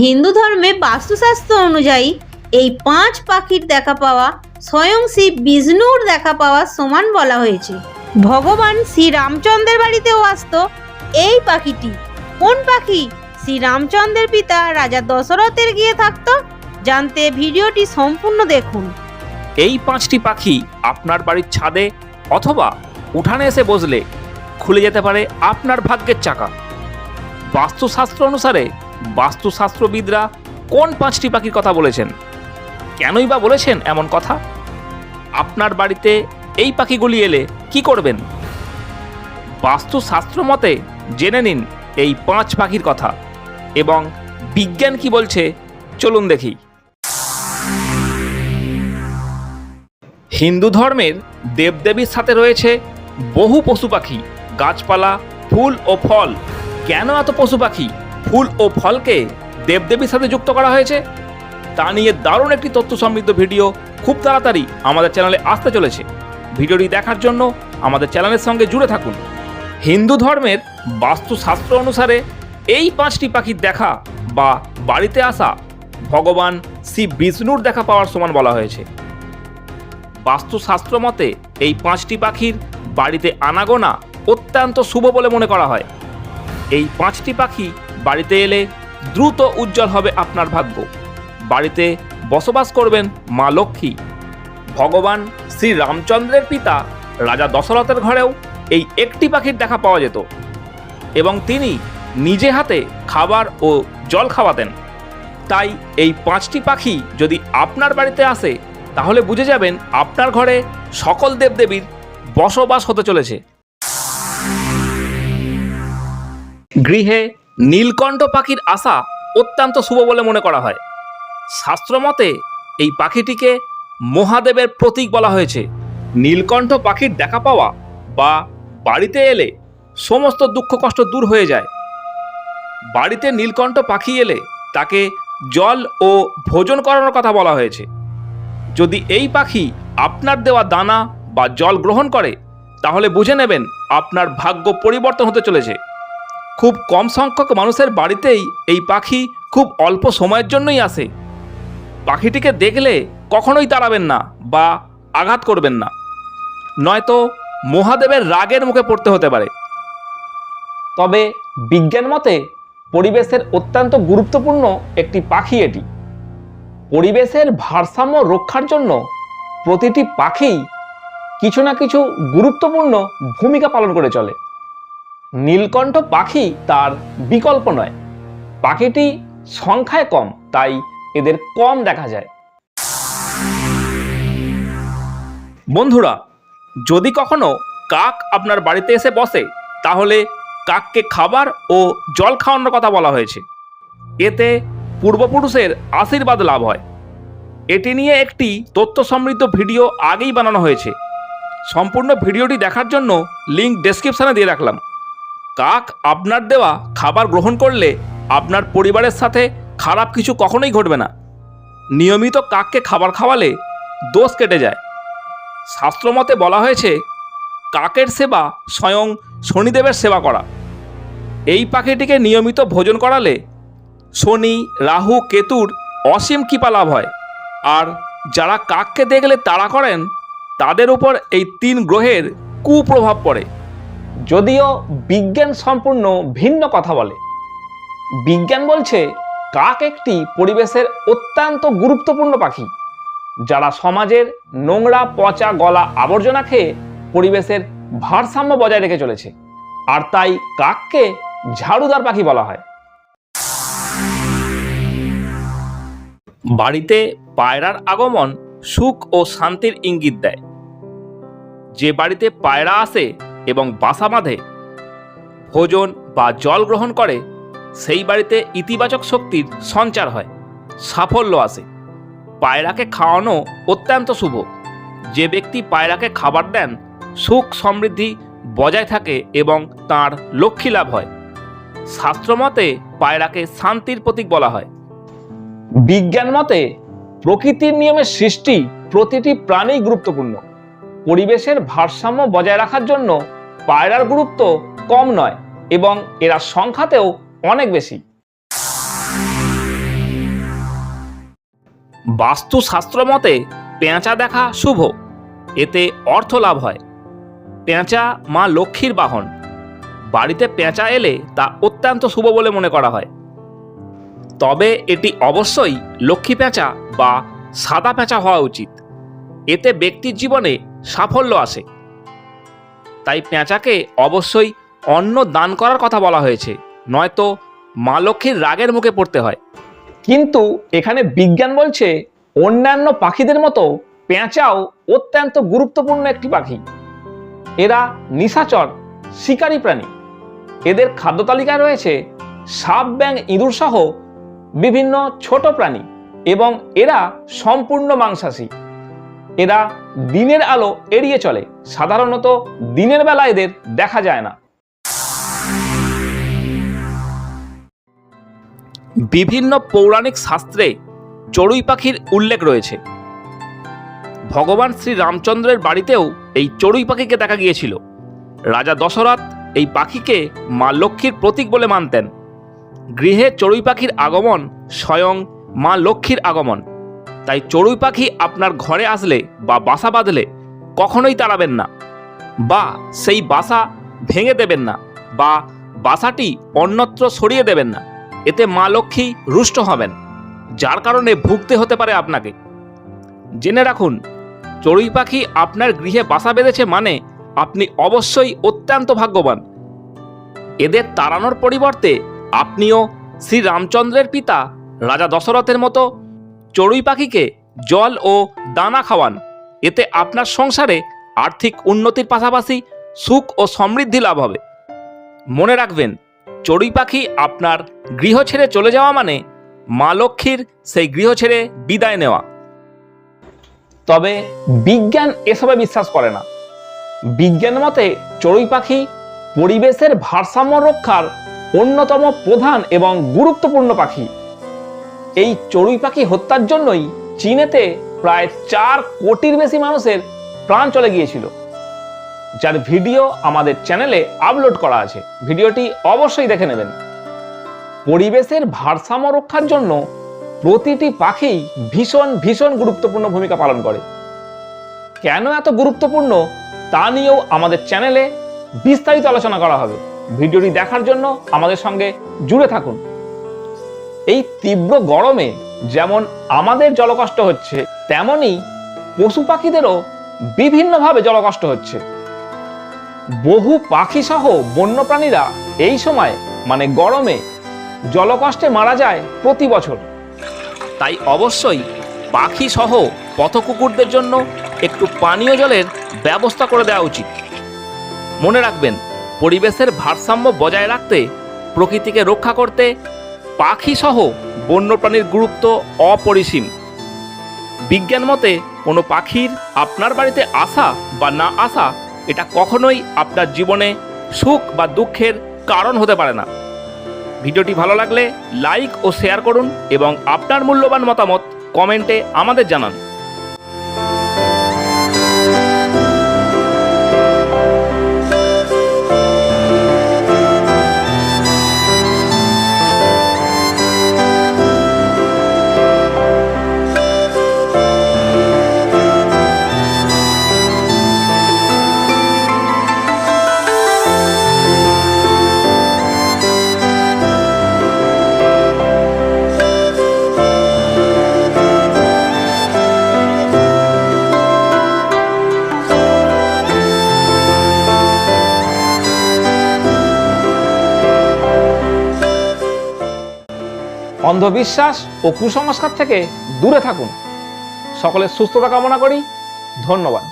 হিন্দু ধর্মে বাস্তুশাস্ত্র অনুযায়ী এই পাঁচ পাখির দেখা পাওয়া, স্বয়ং শ্রী বিষ্ণুর দেখা পাওয়া সমান বলা হয়েছে। ভগবান শ্রী রামচন্দ্রের বাড়িতেও আসতো এই পাখিটি। কোন পাখি? শ্রী রামচন্দ্রের পিতা রাজা দশরথের গিয়ে থাকত। জানতে ভিডিওটি সম্পূর্ণ দেখুন। এই পাঁচটি পাখি আপনার বাড়ির ছাদে অথবা উঠানে এসে বসলে খুলে যেতে পারে আপনার ভাগ্যের চাকা। বাস্তুশাস্ত্র অনুসারে বাস্তুশাস্ত্রবিদরা কোন পাঁচটি পাখির কথা বলেছেন? কেনই বা বলেছেন এমন কথা? আপনার বাড়িতে এই পাখিগুলি এলে কি করবেন? বাস্তুশাস্ত্র মতে জেনে নিন এই পাঁচ পাখির কথা এবং বিজ্ঞান কি বলছে চলুন দেখি। হিন্দু ধর্মের দেবদেবীর সাথে রয়েছে বহু পশু পাখি, গাছপালা, ফুল ও ফল। কেন এত পশু পাখি? ফুল ও ফলকে দেবদেবীর সাথে যুক্ত করা হয়েছে। তা নিয়ে দারুণ একটি তথ্য সমৃদ্ধ ভিডিও খুব তাড়াতাড়ি আমাদের চ্যানেলে আসতে চলেছে। ভিডিওটি দেখার জন্য আমাদের চ্যানেলের সঙ্গে জুড়ে থাকুন। হিন্দু ধর্মের বাস্তুশাস্ত্র অনুসারে এই পাঁচটি পাখির দেখা বা বাড়িতে আসা ভগবান শ্রী বিষ্ণুর দেখা পাওয়ার সমান বলা হয়েছে। বাস্তুশাস্ত্র মতে এই পাঁচটি পাখির বাড়িতে আনাগোনা অত্যন্ত শুভ বলে মনে করা হয়। এই পাঁচটি পাখি বাড়িতে এলে দ্রুত উজ্জ্বল হবে আপনার ভাগ্য। বাড়িতে বসবাস করবেন মা লক্ষ্মী। ভগবান শ্রী রামচন্দ্রের পিতা রাজা দশরথের ঘরেও এই একটি পাখির দেখা পাওয়া যেত এবং তিনি নিজে হাতে খাবার ও জল খাওয়াতেন। তাই এই পাঁচটি পাখি যদি আপনার বাড়িতে আসে, তাহলে বুঝে যাবেন আপনার ঘরে সকল দেবদেবীর বসবাস হতে চলেছে। গৃহে নীলকণ্ঠ পাখির আসা অত্যন্ত শুভ বলে মনে করা হয়। শাস্ত্রমতে এই পাখিটিকে মহাদেবের প্রতীক বলা হয়েছে। নীলকণ্ঠ পাখির দেখা পাওয়া বা বাড়িতে এলে সমস্ত দুঃখ কষ্ট দূর হয়ে যায়। বাড়িতে নীলকণ্ঠ পাখি এলে তাকে জল ও ভোজন করানোর কথা বলা হয়েছে। যদি এই পাখি আপনার দেওয়া দানা বা জল গ্রহণ করে, তাহলে বুঝে নেবেন আপনার ভাগ্য পরিবর্তন হতে চলেছে। খুব কম সংখ্যক মানুষের বাড়িতেই এই পাখি খুব অল্প সময়ের জন্যই আসে। পাখিটিকে দেখলে কখনোই তাড়াবেন না বা আঘাত করবেন না। নয়তো মহাদেবের রাগের মুখে পড়তে হতে পারে। তবে বিজ্ঞান মতে পরিবেশের অত্যন্ত গুরুত্বপূর্ণ একটি পাখি এটি। পরিবেশের ভারসাম্য রক্ষার জন্য প্রতিটি পাখি কিছু না কিছু গুরুত্বপূর্ণ ভূমিকা পালন করে চলে। নীলকণ্ঠ পাখি তার বিকল্প নয়। পাখিটি সংখ্যায় কম, তাই এদের কম দেখা যায়। বন্ধুরা, যদি কখনো কাক আপনার বাড়িতে এসে বসে, তাহলে কাককে খাবার ও জল খাওয়ানোর কথা বলা হয়েছে। এতে পূর্বপুরুষের আশীর্বাদ লাভ হয়। এটি নিয়ে একটি তথ্য সমৃদ্ধ ভিডিও আগেই বানানো হয়েছে। সম্পূর্ণ ভিডিওটি দেখার জন্য লিঙ্ক ডেসক্রিপশানে দিয়ে রাখলাম। কাক আপনার দেওয়া খাবার গ্রহণ করলে আপনার পরিবারের সাথে খারাপ কিছু কখনোই ঘটবে না। নিয়মিত কাককে খাবার খাওয়ালে দোষ কেটে যায়। শাস্ত্রমতে বলা হয়েছে, কাকের সেবা স্বয়ং শনিদেবের সেবা করা। এই পাখিটিকে নিয়মিত ভোজন করালে শনি, রাহু, কেতুর অসীম কৃপা লাভ হয়। আর যারা কাককে দেখলে তাড়া করেন, তাদের উপর এই তিন গ্রহের কুপ্রভাব পড়ে। যদিও বিজ্ঞান সম্পূর্ণ ভিন্ন কথা বলে। বিজ্ঞান বলছে কাক একটি পরিবেশের অত্যন্ত গুরুত্বপূর্ণ পাখি, যারা সমাজের নোংরা পচা গলা আবর্জনা খেয়ে পরিবেশের ভারসাম্য বজায় রেখে চলেছে, আর তাই কাককে ঝাড়ুদার পাখি বলা হয়। বাড়িতে পায়রার আগমন সুখ ও শান্তির ইঙ্গিত দেয়। যে বাড়িতে পায়রা আসে এবং বাসা বাঁধে। ভোজন বা জল গ্রহণ করে, সেই বাড়িতে ইতিবাচক শক্তির সঞ্চার হয়, সাফল্য আসে। পায়রাকে খাওয়ানো অত্যন্ত শুভ। যে ব্যক্তি পায়রাকে খাবার দেন, সুখ সমৃদ্ধি বজায় থাকে এবং তার লক্ষ্মী লাভ হয়। শাস্ত্রমতে পায়রাকে শান্তির প্রতীক বলা হয়। বিজ্ঞান মতে প্রকৃতির নিয়মের সৃষ্টি প্রতিটি প্রাণী গুরুত্বপূর্ণ। পরিবেশের ভারসাম্য বজায় রাখার জন্য পায়রার গুরুত্ব কম নয় এবং এরা সংখ্যাতেও অনেক বেশি। বাস্তুশাস্ত্র মতে পেঁচা দেখা শুভ। এতে অর্থ লাভ হয়। পেঁচা মা লক্ষ্মীর বাহন। বাড়িতে পেঁচা এলে তা অত্যন্ত শুভ বলে মনে করা হয়। তবে এটি অবশ্যই লক্ষ্মী পেঁচা বা সাদা পেঁচা হওয়া উচিত। এতে ব্যক্তির জীবনে সাফল্য আসে। তাই পেঁচাকে অবশ্যই অন্ন দান করার কথা বলা হয়েছে, নয়তো মা লক্ষ্মীর রাগের মুখে পড়তে হয়। কিন্তু এখানে বিজ্ঞান বলছে অন্যান্য পাখিদের মতো পেঁচাও অত্যন্ত গুরুত্বপূর্ণ একটি পাখি। এরা নিশাচর, শিকারী প্রাণী। এদের খাদ্য তালিকায় রয়েছে সাপ ব্যাং ইঁদুর সহ বিভিন্ন ছোট প্রাণী এবং এরা সম্পূর্ণ মাংসাশী। এরা দিনের আলো এড়িয়ে চলে। সাধারণত দিনের বেলা এদের দেখা যায় না। বিভিন্ন পৌরাণিক শাস্ত্রে চড়ুই পাখির উল্লেখ রয়েছে। ভগবান শ্রী রামচন্দ্রের বাড়িতেও এই চড়ুই পাখিকে দেখা গিয়েছিল। রাজা দশরথ এই পাখিকে মা লক্ষ্মীর প্রতীক বলে মানতেন। গৃহে চড়ুই পাখির আগমন স্বয়ং মা লক্ষ্মীর আগমন। তাই চড়ুই পাখি আপনার ঘরে আসলে বা বাসা বাঁধলে কখনোই তাড়াবেন না। বা সেই বাসা ভেঙে দেবেন না বা বাসাটি অন্যত্র সরিয়ে দেবেন না। এতে মা লক্ষ্মী রুষ্ট হবেন, যার কারণে ভুগতে হতে পারে আপনাকে। জেনে রাখুন, চড়ুই পাখি আপনার গৃহে বাসা বেঁধেছে মানে আপনি অবশ্যই অত্যন্ত ভাগ্যবান। এদের তাড়ানোর পরিবর্তে আপনিও শ্রী রামচন্দ্রের পিতা রাজা দশরথের মতো চড়ুই পাখিকে জল ও দানা খাওয়ান। এতে আপনার সংসারে আর্থিক উন্নতির পাশাপাশি সুখ ও সমৃদ্ধি লাভ হবে। মনে রাখবেন, চড়ুই পাখি আপনার গৃহ ছেড়ে চলে যাওয়া মানে মা লক্ষ্মীর সেই গৃহ ছেড়ে বিদায় নেওয়া। তবে বিজ্ঞান এসবে বিশ্বাস করে না। বিজ্ঞান মতে চড়ুই পাখি পরিবেশের ভারসাম্য রক্ষার অন্যতম প্রধান এবং গুরুত্বপূর্ণ পাখি। এই চড়ুই পাখি হত্যার জন্যই চীনেতে প্রায় চার কোটির বেশি মানুষের প্রাণ চলে গিয়েছিল। যার ভিডিও আমাদের চ্যানেলে আপলোড করা আছে। ভিডিওটি অবশ্যই দেখে নেবেন। পরিবেশের ভারসাম্য রক্ষার জন্য প্রতিটি পাখি ভীষণ ভীষণ গুরুত্বপূর্ণ ভূমিকা পালন করে। কেন এত গুরুত্বপূর্ণ তা নিয়েও আমাদের চ্যানেলে বিস্তারিত আলোচনা করা হবে। ভিডিওটি দেখার জন্য আমাদের সঙ্গে জুড়ে থাকুন। এই তীব্র গরমে যেমন আমাদের জলকষ্ট হচ্ছে তেমনই পশু পাখিদেরও বিভিন্নভাবে জলকষ্ট হচ্ছে। বহু পাখি সহ বন্যপ্রাণীরা এই সময় মানে গরমে, জলকষ্টে মারা যায় প্রতি বছর। তাই অবশ্যই পাখি সহ পথকুকুরদের জন্য একটু পানীয় জলের ব্যবস্থা করে দেওয়া উচিত। মনে রাখবেন, পরিবেশের ভারসাম্য বজায় রাখতে, প্রকৃতিকে রক্ষা করতে পাখি সহ বন্যপ্রাণীর গুরুত্ব অপরিসীম। বিজ্ঞান মতে, কোনো পাখির আপনার বাড়িতে আসা বা না আসা, এটা কখনোই আপনার জীবনে সুখ বা দুঃখের কারণ হতে পারে না। ভিডিওটি ভালো লাগলে লাইক ও শেয়ার করুন এবং আপনার মূল্যবান মতামত কমেন্টে আমাদের জানান। অন্ধবিশ্বাস ও কুসংস্কার থেকে দূরে থাকুন। সকলের সুস্থতা কামনা করি। ধন্যবাদ।